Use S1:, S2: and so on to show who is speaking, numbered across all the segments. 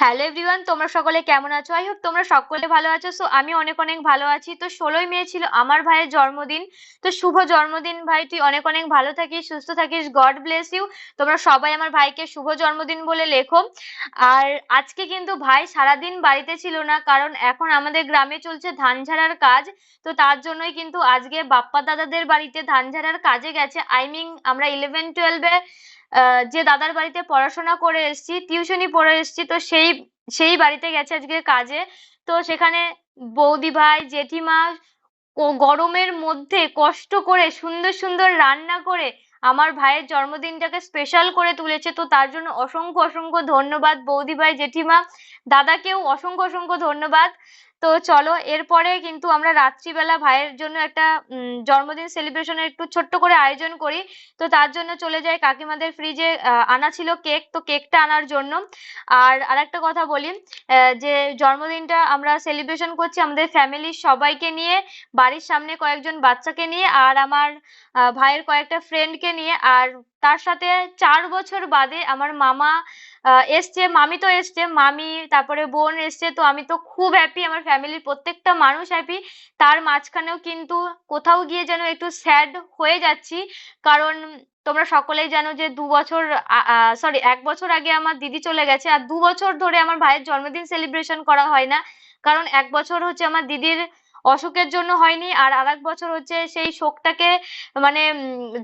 S1: Hello everyone তোমরা সকলে কেমন আছো? আই হোপ তোমরা সকলে ভালো আছো। সো আমি অনেক অনেক ভালো আছি। তো ষোলোই মে ছিল আমার ভাইয়ের জন্মদিন। তো শুভ জন্মদিন ভাই, তুই অনেক অনেক ভালো থাকিস, সুস্থ থাকিস গড ব্লেস ইউ তোমরা সবাই আমার ভাইকে শুভ জন্মদিন বলে লেখো। আর আজকে কিন্তু ভাই সারাদিন বাড়িতে ছিল না, কারণ এখন আমাদের গ্রামে চলছে ধান ঝাড়ার কাজ। তো তার জন্যই কিন্তু আজকে বাপ্পা দাদাদের বাড়িতে ধান ঝাড়ার কাজে গেছে। আই মিন আমরা ইলেভেন টুয়েলভে যে দাদার বাড়িতে পড়াশোনা করে এসেছি টিউশনি পড়ে এসেছি, তো সেই সেই বাড়িতে গেছে আজকে কাজে। তো সেখানে বৌদি ভাই, জেঠিমা গরমের মধ্যে কষ্ট করে, সুন্দর সুন্দর রান্না করে আমার ভাইয়ের জন্মদিনটাকে স্পেশাল করে তুলেছে। তো তার জন্য অসংখ্য অসংখ্য ধন্যবাদ বৌদি ভাই, জেঠিমা, দাদাকেও অসংখ্য অসংখ্য ধন্যবাদ। তো চলো, এরপরে কিন্তু আমরা রাত্রিবেলা ভাইয়ের জন্য একটা জন্মদিন সেলিব্রেশনের একটু ছোট্ট করে আয়োজন করি। তো তার জন্য চলে যাই কাকিমাদের ফ্রিজে আনা ছিল কেক তো কেকটা আনার জন্য। আর আরেকটা কথা বলি যে জন্মদিনটা আমরা সেলিব্রেশন করছি আমাদের ফ্যামিলির সবাইকে নিয়ে, বাড়ির সামনে কয়েকজন বাচ্চাকে নিয়ে, আর আমার ভাইয়ের কয়েকটা ফ্রেন্ডকে নিয়ে। আর তার সাথে চার বছর বাদে আমার মামা এসছে, মামি তো এসছে, মামি, তারপরে বোন এসছে, তো আমি তো খুব হ্যাপি আমার ফ্যামিলির প্রত্যেকটা মানুষ হ্যাপি তার মাঝখানেও কিন্তু কোথাও গিয়ে যেন একটু স্যাড হয়ে যাচ্ছি, কারণ তোমরা সকলেই জানো যে দু বছর সরি এক বছর আগে আমার দিদি চলে গেছে, আর দু বছর ধরে আমার ভাইয়ের জন্মদিন সেলিব্রেশন করা হয় না। কারণ এক বছর হচ্ছে আমার দিদির অসুখের জন্য হয়নি। আর আরেক বছর হচ্ছে সেই শোকটাকে মানে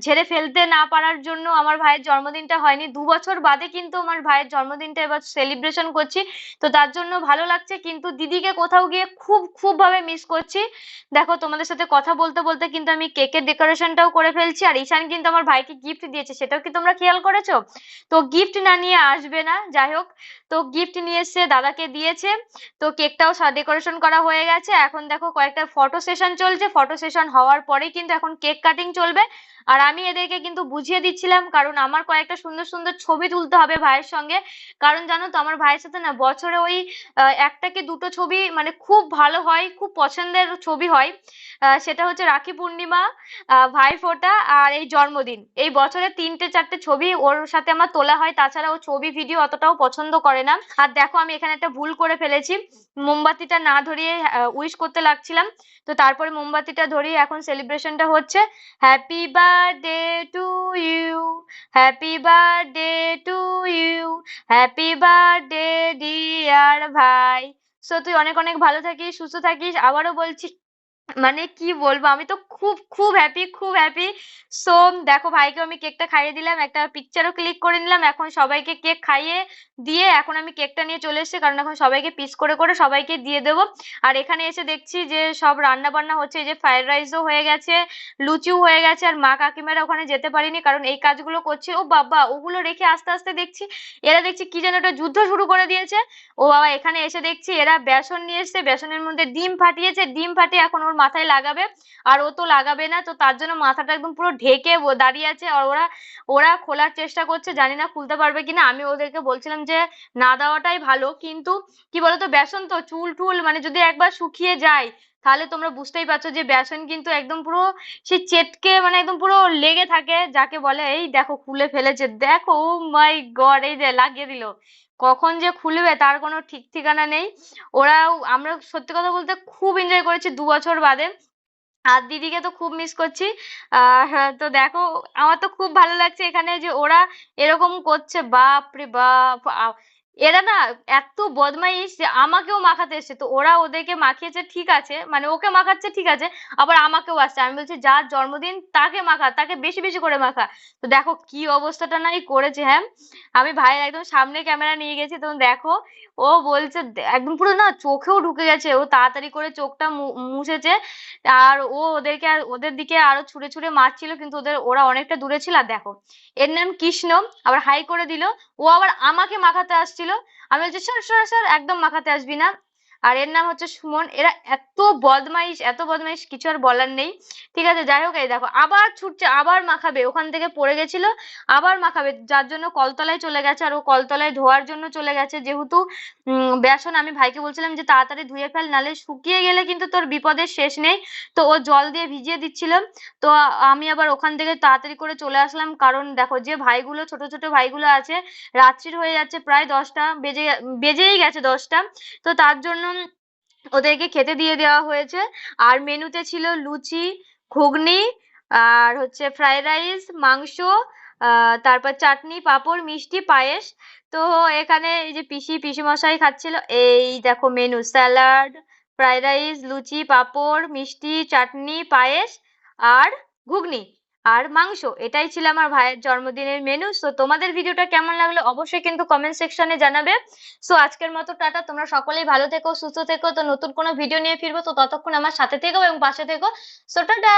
S1: ঝেড়ে ফেলতে না পারার জন্য আমার ভাইয়ের জন্মদিনটা হয়নি। দু বছর বাদে কিন্তু আমার ভাইয়ের জন্মদিনটা এবার সেলিব্রেশন করছি। তো তার জন্য ভালো লাগছে, কিন্তু দিদিকে কোথাও গিয়ে খুব খুব ভাবে মিস করছি। দেখো, তোমাদের সাথে কথা বলতে বলতে কিন্তু আমি কেকের ডেকোরেশনটাও করে ফেলছি। আর ঈশান কিন্তু আমার ভাইকে গিফট দিয়েছে, সেটাও কি তোমরা খেয়াল করেছ? তো গিফট না নিয়ে আসবে না, যাই হোক। তো গিফট নিয়ে এসে দাদাকে দিয়েছে। তো কেকটাও ডেকোরেশন করা হয়ে গেছে। এখন দেখো কয়েকটা ফটো সেশন চলছে ফটো সেশন হওয়ার পরেই কিন্তু এখন কেক কাটিং চলবে। আর আমি এদেরকে কিন্তু বুঝিয়ে দিচ্ছিলাম, কারণ আমার কয়েকটা সুন্দর সুন্দর ছবি তুলতে হবে ভাইয়ের সঙ্গে। কারণ জানো তো, আমার ভাইয়ের সাথে না বছরে ওই একটা কি দুটো ছবি মানে খুব ভালো হয়, খুব পছন্দের ছবি হয়। সেটা হচ্ছে রাখি পূর্ণিমা ভাইফোঁটা আর এই জন্মদিন। এই বছরে তিনটে চারটে ছবি ওর সাথে আমার তোলা হয়, তাছাড়া ও ছবি ভিডিও অতটাও পছন্দ করে না। আর দেখো আমি এখানে একটা ভুল করে ফেলেছি, মোমবাতিটা না ধরিয়ে উইশ করতে লাগছিলাম। তো তারপরে মোমবাতিটা ধরিয়ে এখন সেলিব্রেশনটা হচ্ছে। Happy birthday to you happy birthday to you happy birthday dear ভাই. সো তুই অনেক অনেক ভালো থাকিস, সুস্থ থাকিস। আবারও বলছি মানে কি বলব? আমি তো খুব খুব হ্যাপি খুব হ্যাপি সো দেখো ভাইকে আমি কেকটা খাইয়ে দিলাম, একটা পিকচারও ক্লিক করে নিলাম, এখন সবাইকে কেক খাইয়ে দিয়ে এখন আমি কেকটা নিয়ে চলে এসেছি, কারণ এখন সবাইকে পিস করে করে সবাইকে দিয়ে দেবো। আর এখানে এসে দেখছি যে সব রান্না বান্না হচ্ছে যে ফ্রাইড রাইসও হয়ে গেছে, লুচিও হয়ে গেছে, আর মা কাকিমারা ওখানে যেতে পারিনি, কারণ এই কাজগুলো করছে। ও বাবা, ওগুলো রেখে আস্তে আস্তে দেখছি, এরা দেখছি কি যেন একটা যুদ্ধ শুরু করে দিয়েছে। ও বাবা, এখানে এসে দেখছি এরা বেসন নিয়ে এসছে, বেসনের মধ্যে ডিম ফাটিয়েছে, ডিম ফাটিয়ে এখন ওর মাথায় লাগাবে আর ও তো লাগাবে না, তো তার জন্য মাথাটা একদম পুরো ঢেকে দাঁড়িয়ে আছে আর ওরা ওরা খোলার চেষ্টা করছে, জানি না খুলতে পারবে কিনা। আমি ওদেরকে বলছিলাম যে, না দেওয়াটাই ভালো, কিন্তু কি বলতো, বেসন তো চুল টুল মানে যদি একবার শুকিয়ে যায় তাহলে তোমরা বুঝতেই পারছ যে বেসন কিন্তু একদম পুরো সেই চেটকে মানে একদম পুরো লেগে থাকে, যাকে বলে, এই দেখো খুলে ফেলেছে, দেখো, ও মাই গড, এই যে লাগিয়ে দিল। কখন যে খুলবে তার কোনো ঠিক ঠিকানা নেই। ওরাও, আমরা সত্যি কথা বলতে খুব এনজয় করেছি দু বছর বাদে। আর দিদিকে তো খুব মিস করছি। আহ তো দেখো, আমার তো খুব ভালো লাগছে এখানে যে ওরা এরকম করছে। বাপ রে বাপ এরা না এত বদমাইশ যে আমাকেও মাখাতে এসছে। তো ওরা ওদেরকে মাখিয়েছে, ঠিক আছে মানে ওকে মাখাচ্ছে, ঠিক আছে, আবার আমাকেও আসছে। আমি বলছি, যার জন্মদিন, তাকে মাখা, তাকে বেশি বেশি করে মাখা। তো দেখো কি অবস্থাটা নাই করেছে হ্যাঁ? আমি ভাইয়ের একদম সামনে ক্যামেরা নিয়ে গেছি তখন দেখো, ও বলছে, একদম পুরো না চোখেও ঢুকে গেছে, ও তাড়াতাড়ি করে চোখটা মুছেছে। আর ও ওদেরকে ওদের দিকে আরও ছুড়ে ছুড়ে মারছিল, কিন্তু ওদের, ওরা অনেকটা দূরে ছিল। আর দেখো, এর নাম কৃষ্ণ, আবার হাই করে দিল। ও আবার আমাকে মাখাতে আসছিল আমি বলছি স্যার একদম মাখাতে আসবি না। আর এর নাম হচ্ছে সুমন। এরা এত বদমাইশ এত বদমাইশ কিছু আর বলার নেই। ঠিক আছে, যাই হোক, এই দেখো, আবার ছুটছে, আবার মাখাবে, ওখান থেকে পড়ে গেছিল, আবার মাখাবে, যার জন্য কলতলায় চলে গেছে আর ও কলতলায় ধোয়ার জন্য চলে গেছে। যেহেতু বেসন আমি ভাইকে বলছিলাম যে তাড়াতাড়ি ধুয়ে ফেল, নালে শুকিয়ে গেলে কিন্তু তোর বিপদের শেষ নেই। তো ও জল দিয়ে ভিজিয়ে দিচ্ছিলাম তো আমি আবার ওখান থেকে তাড়াতাড়ি করে চলে আসলাম। কারণ দেখো, যে ভাইগুলো, ছোট ছোট ভাইগুলো আছে, রাত্রির হয়ে যাচ্ছে, প্রায় দশটা বেজে, বেজেই গেছে দশটা। তো তার জন্য ওদেরকে খেতে দিয়ে দেওয়া হয়েছে। আর মেনুতে ছিল লুচি, ঘুগনি, আর হচ্ছে ফ্রাইড রাইস মাংস তারপর চাটনি, পাঁপড়, মিষ্টি, পায়েস। তো এখানে এই যে পিসি, পিসেমশাই খাচ্ছিল, এই দেখো মেনু স্যালাড ফ্রাইড রাইস লুচি, পাঁপড়, মিষ্টি, চাটনি, পায়েস আর ঘুগনি। আর মাংস, এটাই ছিল আমার ভাইয়ের জন্মদিনের মেনু সো তোমাদের ভিডিওটা কেমন লাগল অবশ্যই কিন্তু কমেন্ট সেকশনে জানাবে। সো আজকের মতো টাটা। তোমরা সকলেই ভালো থেকো, সুস্থ থেকো। তো নতুন কোনো ভিডিও নিয়ে ফিরবো, তো ততক্ষণ আমার সাথে থেকো এবং পাশে থেকো। So tata!